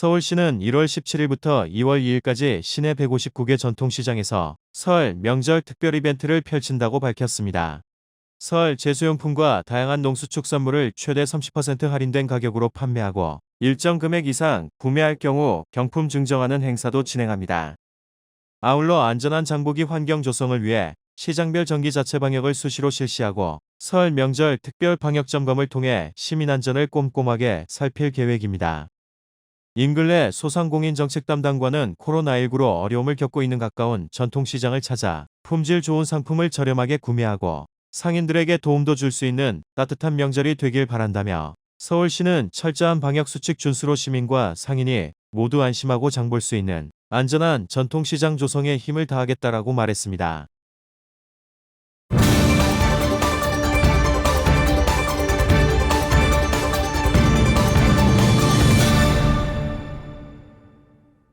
서울시는 1월 17일부터 2월 2일까지 시내 159개 전통시장에서 설 명절 특별 이벤트를 펼친다고 밝혔습니다. 설 제수용품과 다양한 농수축산물을 최대 30% 할인된 가격으로 판매하고 일정 금액 이상 구매할 경우 경품 증정하는 행사도 진행합니다. 아울러 안전한 장보기 환경 조성을 위해 시장별 전기 자체 방역을 수시로 실시하고 설 명절 특별 방역 점검을 통해 시민 안전을 꼼꼼하게 살필 계획입니다. 임근래 소상공인 정책 담당관은 코로나19로 어려움을 겪고 있는 가까운 전통시장을 찾아 품질 좋은 상품을 저렴하게 구매하고 상인들에게 도움도 줄 수 있는 따뜻한 명절이 되길 바란다며 서울시는 철저한 방역수칙 준수로 시민과 상인이 모두 안심하고 장볼 수 있는 안전한 전통시장 조성에 힘을 다하겠다라고 말했습니다.